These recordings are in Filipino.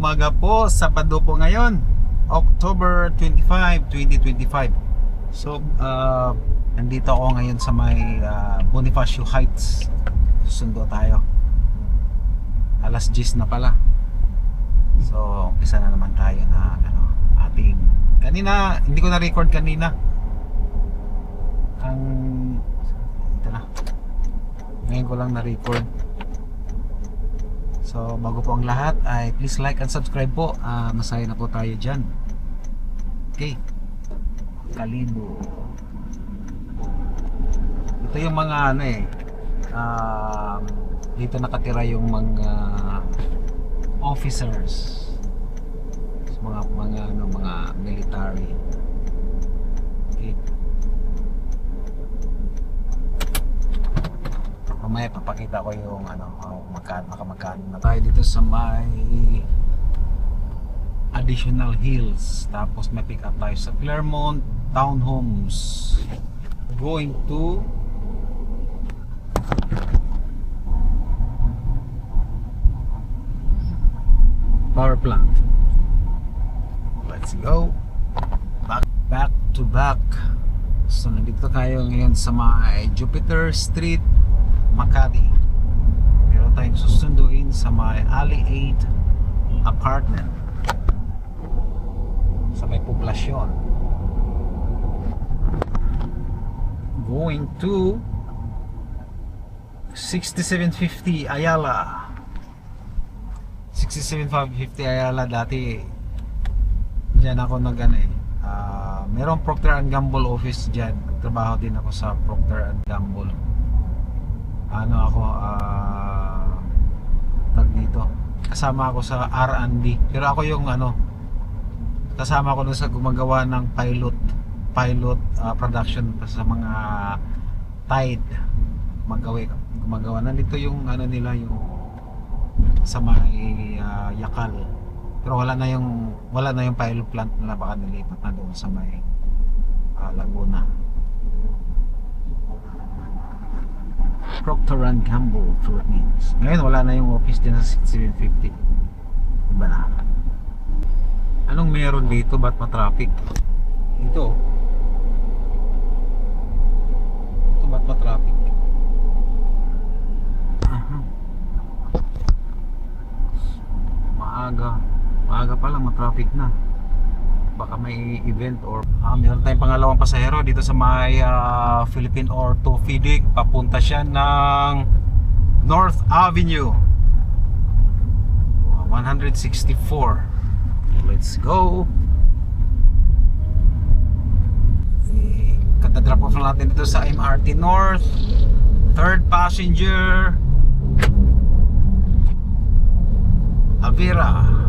umaga po, Sabado po ngayon, October 25, 2025. So, uh, nandito ako ngayon sa may uh, Bonifacio Heights. Susundo tayo. Alas 10 na pala. So, umpisa na naman tayo na ano, ating kanina, hindi ko na record kanina. Ang ito na. Ngayon ko lang na record. So, bago po ang lahat ay please like and subscribe po. Ah, masaya na po tayo dyan. Okay. Kalibo. Ito yung mga ano eh. Um, dito nakatira yung mga officers. Mga mga ano mga military. Okay. mamaya papakita ko yung ano oh, magkano makamagkano na tayo dito sa may additional hills. Tapos may pick up tayo sa Claremont Townhomes. Going to power plant. Let's go. Back back to back. So nandito tayo ngayon sa may Jupiter Street Makati. Tayong susunduin sa may Alley 8 apartment. Sa may poblasyon. Going to 6750 Ayala. 6750 Ayala dati Diyan ako nag ano eh. ah, merong Procter and Gamble office diyan. Nagtrabaho din ako sa Procter and Gamble ano ako ah dito kasama ako sa R&D pero ako yung ano kasama ko sa gumagawa ng pilot pilot ah, production sa mga Tide. Magawa gumagawa. Nandito yung ano nila yung sa may ah, Yakal. Pero wala na yung wala na yung pilot plant nila. Baka nilipat na doon sa may ah, Laguna Procter and Gamble Philippines. Ngayon wala na yung office din sa 6750. Iba na. Anong meron dito? Ba't ma-traffic? Dito. Ito ba't ma-traffic? Maaga. Maaga pa lang ma-traffic na. Baka may event or ah, meron tayong pangalawang pasahero dito sa may ah, Philippine Orthopedic. Papunta siya ng North Avenue. 164. Let's go. Eh, Katadrop off natin dito sa MRT North. Third passenger. Avira.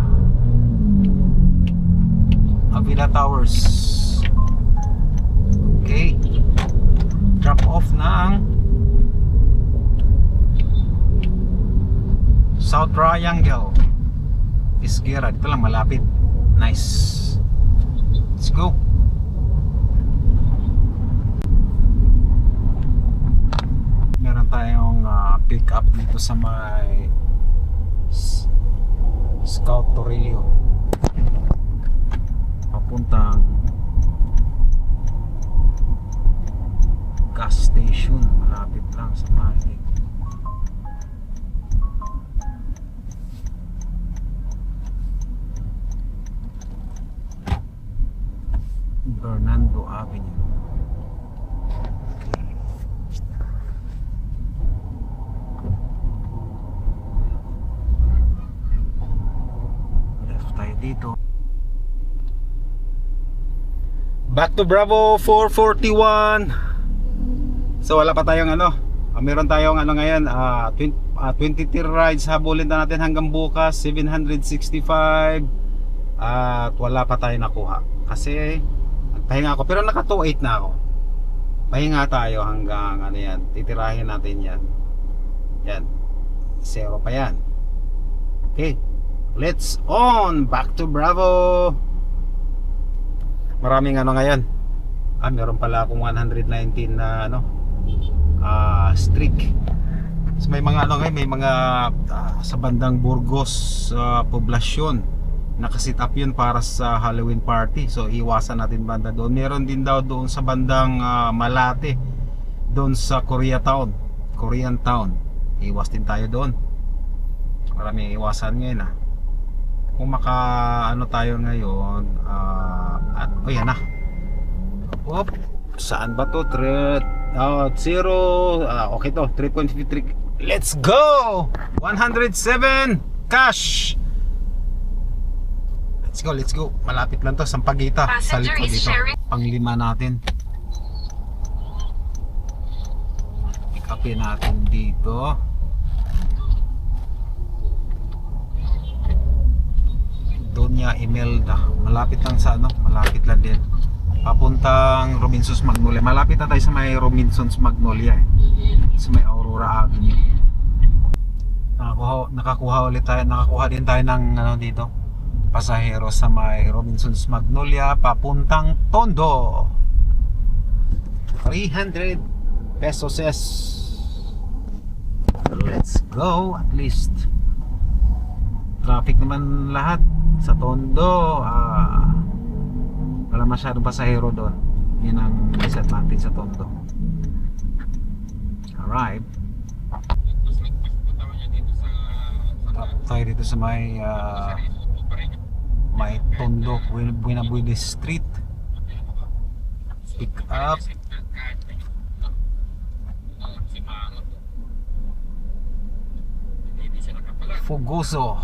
Avila Towers. Okay. Drop off ng South Triangle. Isgera. Dito lang malapit. Nice. Let's go. Meron tayong ah, pick up dito sa may Scout Torillo papuntang gas station. Malapit lang sa Mahig Bernando Avenue okay. left tayo dito Back to Bravo 441 So wala pa tayong ano. Ah, Meron tayong ano ngayon ah, 20, ah, 20 tier rides Habulin na natin hanggang bukas 765 At wala pa tayong nakuha. Kasi Pahinga ako. Pero naka 28 na ako. Pahinga tayo hanggang ano yan Titirahin natin yan. Yan. Zero pa yan. Okay. Let's on. Back to Bravo maraming ano ngayon ah meron pala akong 119 na ano ah streak so may mga ano ngayon may mga ah, sa bandang Burgos sa poblasyon nakasit up yun para sa Halloween party. So iwasan natin banda doon. Meron din daw doon sa bandang ah, Malate. Doon sa Koreatown. Korean Town. Iwas din tayo doon. Marami iwasan ngayon ah. Kung maka ano tayo ngayon ah at oh yan na. Op, saan ba to? Thread oh, zero ah, okay to 3.53 Let's go! 107 cash! Let's go, let's go. Malapit lang to, Sampaguita. Sa likod dito. Panglima natin. Pick upin natin dito. Donya Imelda. Malapit lang sa ano, malapit lang din. Papuntang Robinsons Magnolia. Malapit na tayo sa may Robinsons Magnolia eh. Sa may Aurora Avenue. Nakakuha, nakakuha ulit tayo, nakakuha din tayo ng ano dito. Pasahero sa may Robinsons Magnolia papuntang Tondo. 300 pesos es. Let's go at least. Traffic naman lahat sa Tondo. Ah, wala masyadong pasahero doon. Yun ang disadvantage sa Tondo. Alright. Stop tayo dito sa may ah, may Tondo, Buena, Buena Buena Street. Pick up. Fugoso.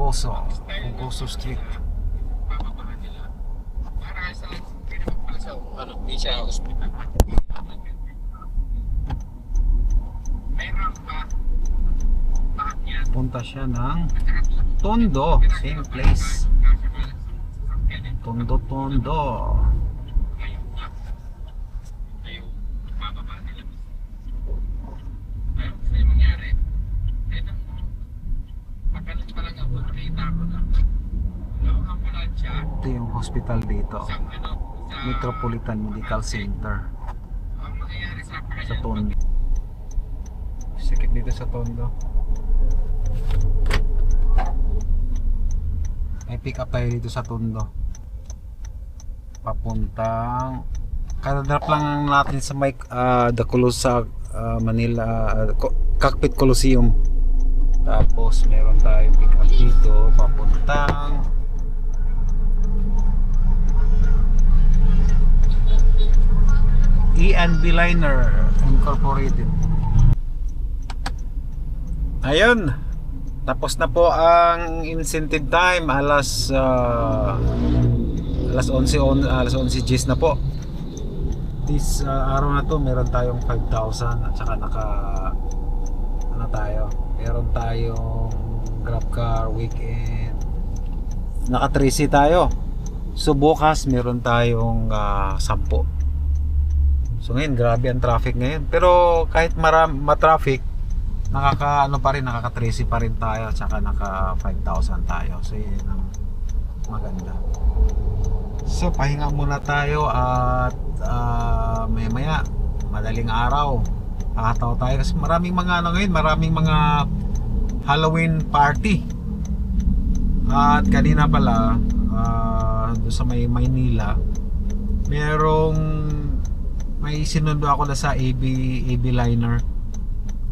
Fugoso. Fugoso Street. ano, di siya hospital. Punta siya ng Tondo. Same place. Tondo, Tondo. Ito yung hospital dito. Metropolitan Medical Center. Sa Tondo. Sikip dito sa Tondo. May pick up tayo dito sa Tondo. Papuntang Kadadrop lang natin sa may uh, Dakulo sa ah, Manila ah, Co- Cockpit Coliseum. Tapos meron tayo pick up dito papuntang E&B Liner Incorporated. Ayun. Tapos na po ang incentive time alas ah, alas 11 on, alas 11 Gs na po. This ah, araw na to meron tayong 5,000 at saka naka ano tayo? Meron tayong grab car weekend. Naka 3C tayo. So bukas meron tayong ah, 10. So ngayon grabe ang traffic ngayon. Pero kahit maram ma-traffic, nakaka ano pa rin, nakaka 3 pa rin tayo at saka naka 5,000 tayo. So yun ang maganda. So pahinga muna tayo at uh, maya maya madaling araw kakataw tayo kasi maraming mga ano ngayon, maraming mga Halloween party. At kanina pala ah, doon sa may Maynila merong may sinundo ako na sa AB AB liner.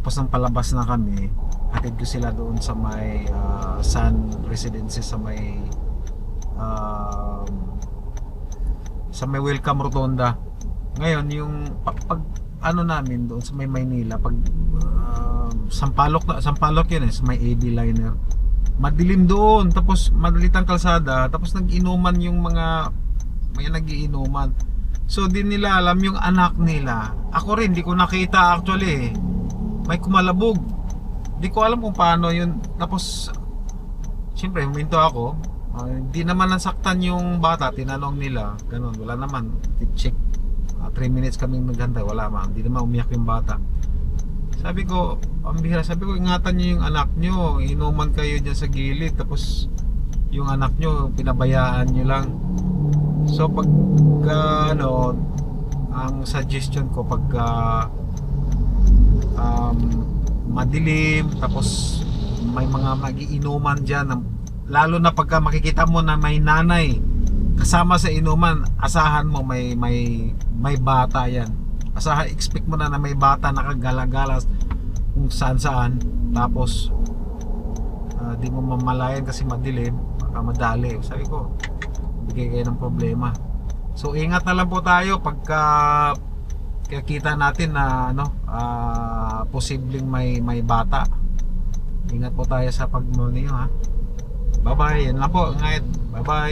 Tapos nang palabas na kami hatid ko sila doon sa may ah, Sun Residency sa may um, sa may Welcome Rotonda. Ngayon yung pag, pag ano namin doon sa may Maynila pag ah, Sampalok na Sampalok yun eh sa may AB liner. Madilim doon tapos madalitang kalsada tapos nag-inuman yung mga may nagiinuman so di nila alam yung anak nila. Ako rin di ko nakita actually eh. may kumalabog. Di ko alam kung paano yun. Tapos siyempre huminto ako. Ah, hindi naman nasaktan yung bata tinanong nila. Ganun wala naman. Check. 3 minutes kaming naghantay wala man. Hindi naman umiyak yung bata. Sabi ko, ang bihira, sabi ko, ingatan niyo yung anak niyo, inuman kayo dyan sa gilid, tapos yung anak niyo, pinabayaan niyo lang. So, pag, ah, ano, ang suggestion ko, pag, ah, um, madilim, tapos may mga magiinuman dyan na- lalo na pagka makikita mo na may nanay kasama sa inuman asahan mo may may may bata yan. Asahan expect mo na na may bata nakagala-galas kung saan saan tapos ah, di mo mamalayan kasi madilim baka madali. Sabi ko bigay kayo ng problema. So ingat na lang po tayo pagka kaya kita natin na ano ah, posibleng may may bata. Ingat po tayo sa pagmamaneho ha? Bye bye yan lang po. Ingat. Bye bye